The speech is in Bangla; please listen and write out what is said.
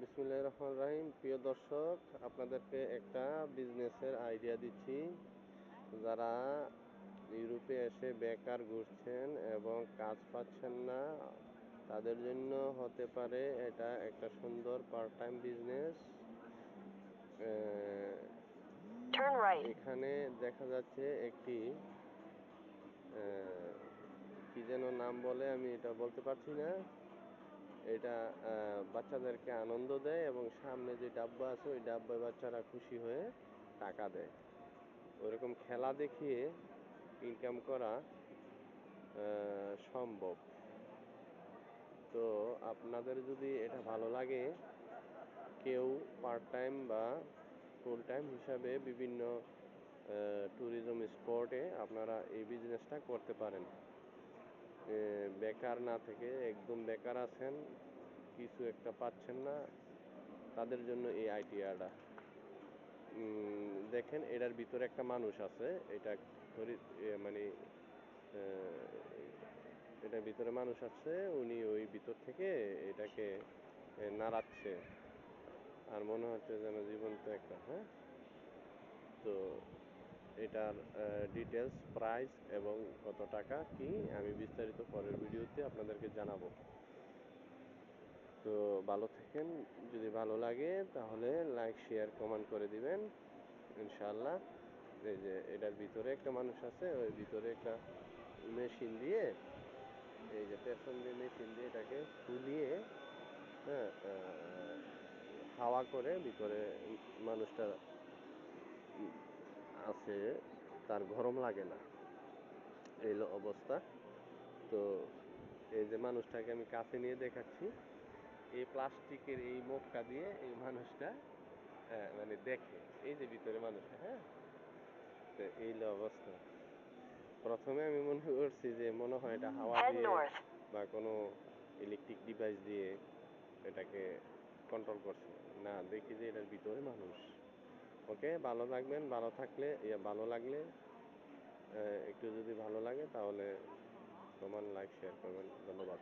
বিসমুল্লাহ রহমান রাহিম। প্রিয় দর্শক আপনাদেরকে একটা বিজনেসের আইডিয়া দিচ্ছি। যারা ইউরোপে এসে বেকার ঘুরছেন এবং কাজ পাচ্ছেন না তাদের জন্য হতে পারে এটা একটা সুন্দর পার্ট টাইম বিজনেস এখানে দেখা যাচ্ছে একটি কি যেন নাম বলে আমি এটা বলতে পারছি না। এটা বাচ্চাদেরকে আনন্দ দেয় এবং সামনে যে ডাব্বা আছে, ওই ডাব্বায় বাচ্চারা খুশি হয়ে টাকা দেয়। ওরকম খেলা দেখিয়ে ইনকাম করা সম্ভব। তো আপনাদের যদি এটা ভালো লাগে, কেউ পার্ট টাইম বা ফুল টাইম হিসাবে বিভিন্ন ট্যুরিজম স্পটে আপনারা এই বিজনেসটা করতে পারেন। বেকার না থেকে একদম বেকার আছেন, কিছু একটা পাচ্ছেন না, তাদের জন্য এই আইডিয়াটা দেখেন, এটার ভিতরে একটা মানুষ আছে, এটা মানে এটার ভিতরে মানুষ আছে, উনি ওই ভিতর থেকে এটাকে নাড়াচ্ছে। আর মনে হচ্ছে যেন জীবন্ত একটা হ্যাঁ? তো এটার ডিটেলস প্রাইস এবং কত টাকা কি আমি বিস্তারিত পরের ভিডিওতে আপনাদেরকে জানাব। তো ভালো থাকেন, যদি ভালো লাগে তাহলে লাইক শেয়ার কমেন্ট করে দিবেন ইনশাল্লাহ এই যে এটার ভিতরে একটা মানুষ আছে, ওই ভিতরে একটা মেশিন দিয়ে, এই যে পেছন দিয়ে মেশিন দিয়ে এটাকে ফুলিয়ে হ্যাঁ হাওয়া করে ভিতরে মানুষটা আছে তার গরম লাগে না। এই অবস্থা। তো এই যে মানুষটাকে আমি কাছে নিয়ে দেখাচ্ছি এই প্লাস্টিকের এই মুখটা দিয়ে এই মানুষটা মানে দেখে এই যে ভিতরে মানুষটা হ্যাঁ তো এই অবস্থা। প্রথমে আমি মনে করছি যে মনে হয় এটা হাওয়া দিয়ে বা কোনো ইলেকট্রিক ডিভাইস দিয়ে এটাকে কন্ট্রোল করছে। না দেখি যে এটার ভিতরে মানুষ। ওকে, ভালো থাকবেন, ভালো থাকলে ইয়ে ভালো লাগলে একটু যদি ভালো লাগে তাহলে কমান লাইক শেয়ার করবেন, ধন্যবাদ।